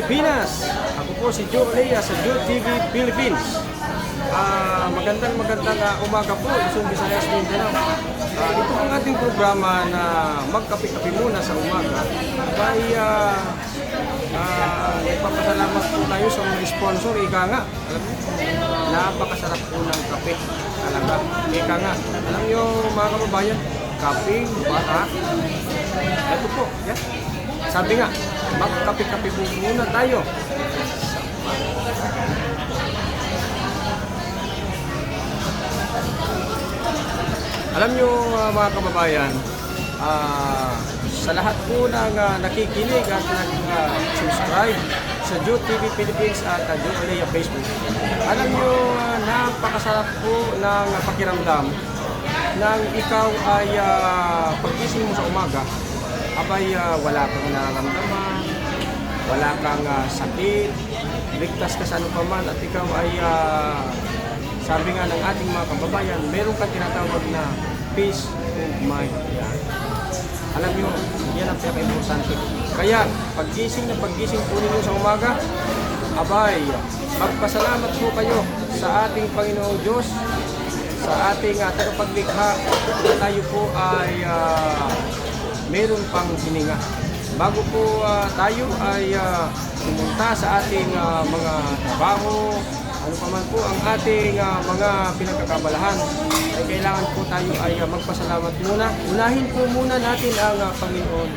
Pilipinas. Ako po si Joe Lea sa Joe TV Philippines. Ah, magandang magandang ah, umaga po, Luzon, Visayas, Mindanao. Ah, ito ang ating programa na magkape-kape muna sa umaga. Ay ah, ah, nagpapasalamat po tayo sa mga sponsor. Ika nga, alam niyo, napakasarap po ng kape. Talaga, ika nga. Alam niyo mga kababayan, kapeng bata. Ito po, yan. Sabi nga, magkape-kape po muna tayo. Alam nyo uh, mga kababayan, ah, sa lahat po ng ah, nakikinig at nag-subscribe sa Joe Philippines at uh, Joe Facebook, alam nyo, ah, napakasarap po ng ah, pakiramdam nang ikaw ay ah, pagkising mo sa umaga, abay ah, wala kang nararamdaman, wala kang ah, sakit, ligtas ka sa ano pa man at ikaw ay ah, sabi nga ng ating mga kababayan, meron kang tinatawag na peace of mind. Yan. Alam nyo, yan ang pinaka-importante. Kaya, paggising na paggising po ninyo sa umaga, abay, magpasalamat po kayo sa ating Panginoong Diyos, sa ating uh, tagapaglikha, na tayo po ay ah, meron pang hininga. Bago po ah, tayo ay pumunta sa ating ah, mga trabaho, ano pa man po ang ating ah, mga pinagkakabalahan, ay kailangan po tayo ay ah, magpasalamat muna. Unahin po muna natin ang ah, Panginoon,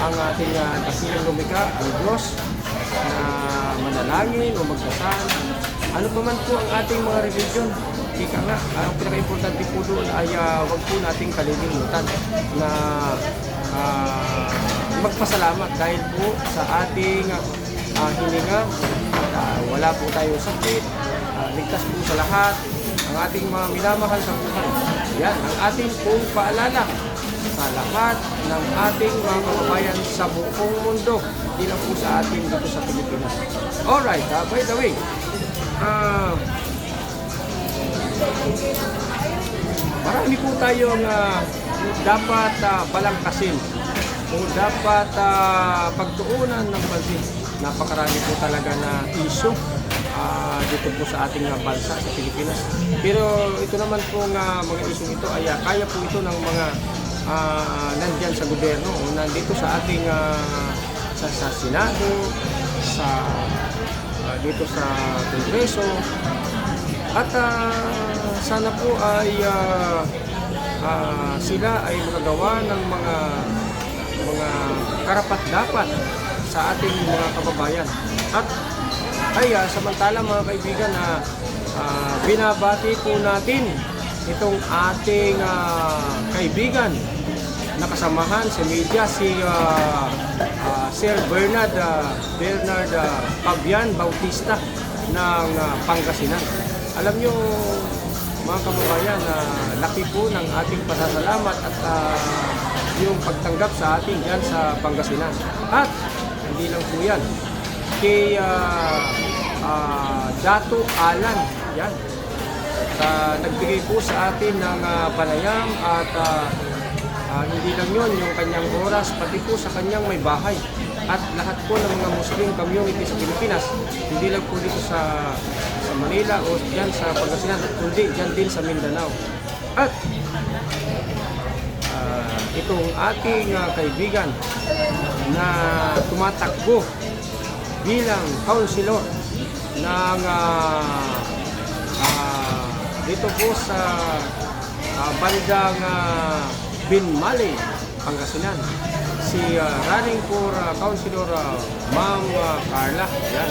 ang ating uh, dakilang lumika, ang Diyos, na manalangin o magdasal. Ano pa man po ang ating mga religion, Ika nga, ang pinaka-importante po doon ay uh, wag po nating kalilimutan na ah, magpasalamat dahil po sa ating ah, hininga ah, wala po tayo sakit, ah, ligtas po sa lahat, ang ating mga minamahal sa buhay. Yan, ang ating pong paalala sa lahat ng ating mga kababayan sa buong mundo, hindi lang po sa atin dito sa Pilipinas. Alright, ah, by the way, ah, marami po tayong ah, dapat uh, balangkasin o dapat ah, pagtuunan ng pansin. Napakarami po talaga na issue ah, dito po sa ating bansa sa Pilipinas. Pero ito naman po nga mga issue ito ay ah, kaya po ito ng mga ah, nandyan sa gobyerno o nandito sa ating ah, sa, sa Senado, sa ah, dito sa Kongreso, at ah, sana po ay ah, ah, sila ay makagawa ng mga karapat dapat sa ating mga kababayan. At ay ah, samantala mga kaibigan na ah, binabati po natin itong ating ah, kaibigan na kasamahan sa media si ah, ah, Sir Bernard ah, Bernard ah, Pabian Bautista ng ah, Pangasinan. Alam nyo, mga kababayan, na laki po ng ating pasasalamat at ah, yung pagtanggap sa atin dyan sa Pangasinan. At hindi lang po yan, kay ah, ah, Dato Alan, yan, sa nagbigay po sa atin ng ah, panayam at ah, ah, hindi lang yon yung kanyang oras, pati po sa kanyang may bahay. At lahat po ng mga Muslim community sa Pilipinas, hindi lang po dito sa, sa Manila o dyan sa Pangasinan, kundi dyan din sa Mindanao. At itong ating ah, kaibigan na tumatakbo bilang counselor ng ah, ah, dito po sa ah, bandang uh, Binmali, Pangasinan. Si ah, running for ah, Councilor ah, Ma'am ah, Carla. Yan.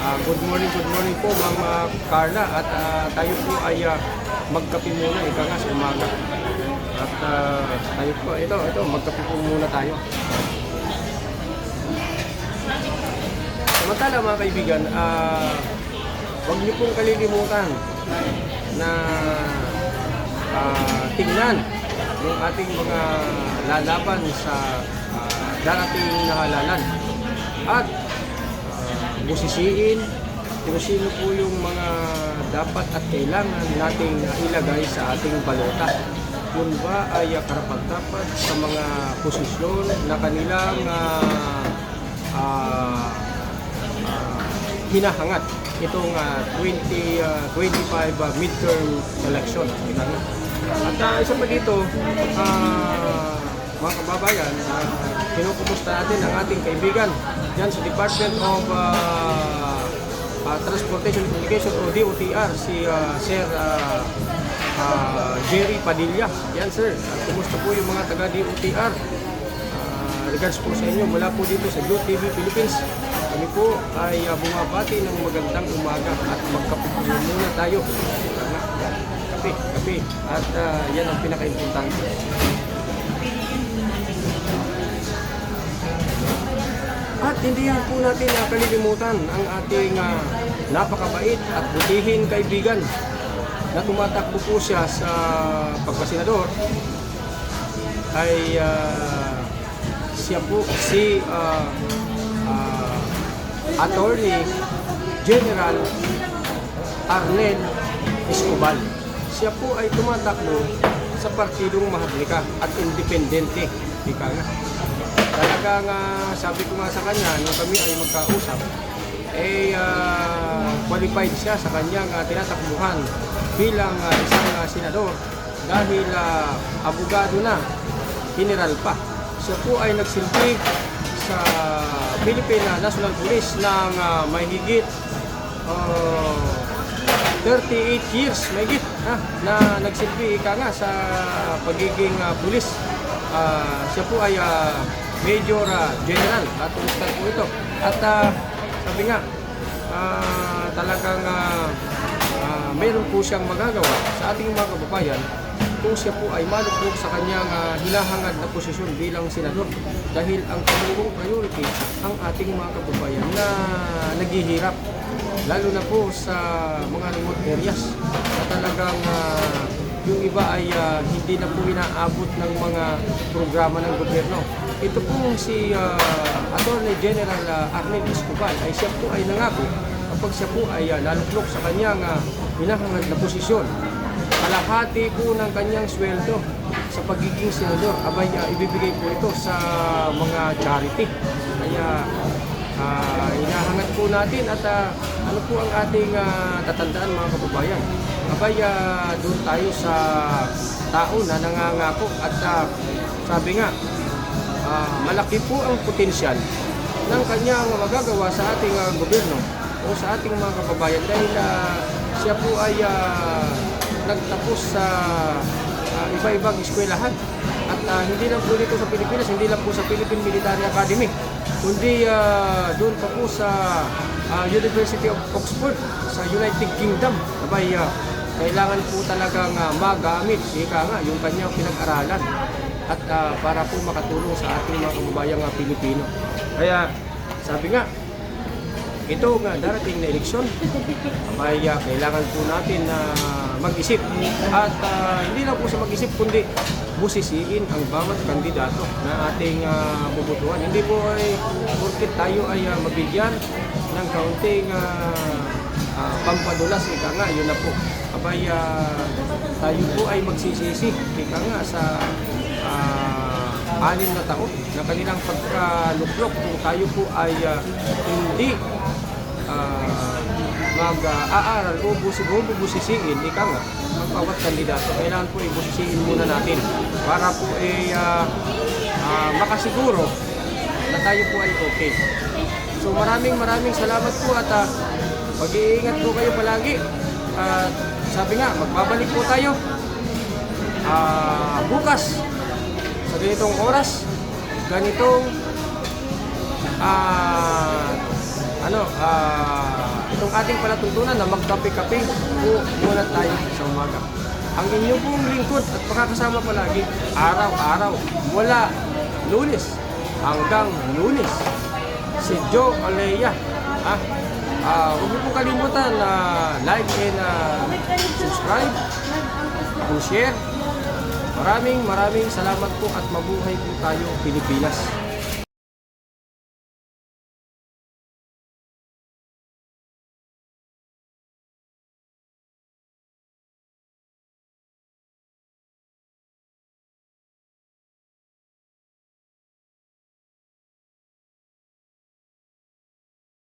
Ah, good morning, good morning po Ma'am Carla. At ah, tayo po ay ah, magkape muna, ika umaga. At ah, tayo po, ito, ito, magkape po muna tayo. Samantala mga kaibigan, ah, huwag niyo pong kalilimutan na ah, tingnan yung ating mga lalaban sa ah, darating na halalan. At ah, busisiin kung sino po yung mga dapat at kailangan nating ilagay sa ating balota. Yun ba ay karapat-dapat sa mga posisyon na kanilang ah, ah, hinahangad itong ah, 20, ah, 25 ah, midterm election. At ah, isa pa dito, ah, mga kababayan, uh, kinukumusta natin ang ating kaibigan dyan sa Department of ah, ah, Transportation Communication o DOTR, si ah, Sir ah, ah, Jerry Padilla. Yan sir, Ah, kumusta po yung mga taga DOTR? Ah, regards po sa inyo mula po dito sa Blue TV Philippines. Kami po ay ah, bumabati ng magandang umaga at magkape muna tayo. Kape, kape. At ah, yan ang pinaka-importante. At hindi yan po natin nakalilimutan ang ating ah, napakabait at butihing kaibigan na tumatakbo po siya sa pagkasenador ay ah, siya po si ah, ah, Attorney General Arnel Escobar. Siya po ay tumatakbo sa partidong Maharlika at independente. Ika nga. Talagang ah, sabi ko nga sa kanya, nung kami ay magkausap, eh ah, qualified siya sa kanyang ah, tinatakbuhan bilang ah, isang ah, senador dahil ah, abogado na, general pa. Siya po ay nagsilbi sa Philippine National Police ng ah, may higit ah, 38 years may git ha, na nagsilbi ika nga sa pagiging ah, pulis. Ah, siya po ay ah, Major ah, General at po ito. At ah, sabi nga, ah, talagang ah, ah, mayroon po siyang magagawa sa ating mga kababayan kung siya po ay malugmok sa kanyang ah, hinahangad na posisyon bilang senador dahil ang kanyang priority ang ating mga kababayan na naghihirap lalo na po sa mga remote areas na talagang ah, yung iba ay ah, hindi na po inaabot ng mga programa ng gobyerno. Ito po si ah, Attorney General uh, Arnel Escobar ay siya po ay nangako kapag siya po ay uh, naluklok sa kanyang uh, hinahangad na posisyon kalahati po ng kanyang sweldo sa pagiging senador, abay ah, ibibigay po ito sa mga charity. Kaya ah, hinahangad po natin at ah, ano po ang ating ah, tatandaan mga kababayan. Abay ah, doon tayo sa tao na nangangako at ah, sabi nga, ah, malaki po ang potensyal ng kanyang magagawa sa ating ah, gobyerno o sa ating mga kababayan dahil ah, siya po ay ah, nagtapos sa ah, iba-ibang eskwelahan. At ah, hindi lang po dito sa Pilipinas, hindi lang po sa Philippine Military Academy kundi ah, doon pa po sa ah, University of Oxford sa United Kingdom. Abay ah, kailangan po talagang ah, magamit ika nga yung kanyang pinag-aralan. At ah, para po makatulong sa ating mga kababayang ah, Pilipino. Kaya sabi nga, ito nga darating na eleksyon, ay ah, kailangan po natin na mag-isip. At ah, hindi lang po sa mag-isip, kundi busisiin ang bawat kandidato na ating uh, bubutuhan. Hindi po ay porkit tayo ay ah, mabigyan ng kaunting ah, ah, pampadulas, ika nga, yun na po. Abay, ah, tayo po ay magsisisi, ika nga, sa ah, anim na taon na kanilang pagkaluklok kung tayo po ay ah, hindi ah, mag-aaral o busi bubusisiin, ika nga, ang bawat kandidato, kailangan po ibusisiin muna natin para po ay ah, ah, makasiguro na tayo po ay okay. So maraming maraming salamat po at ah, mag-iingat po kayo palagi. At sabi nga, magbabalik po tayo ah, bukas sa ganitong oras, ganitong ah, ano, ah, itong ating palatuntunan na magkape-kape po muna tayo sa umaga. Ang inyong pong lingkod at makakasama palagi, araw-araw, mula lunes hanggang lunes. Si Joe Alea. Ah, huwag niyo po kalimutan na like and ah, subscribe, and share. Maraming maraming salamat po at mabuhay po tayo Pilipinas.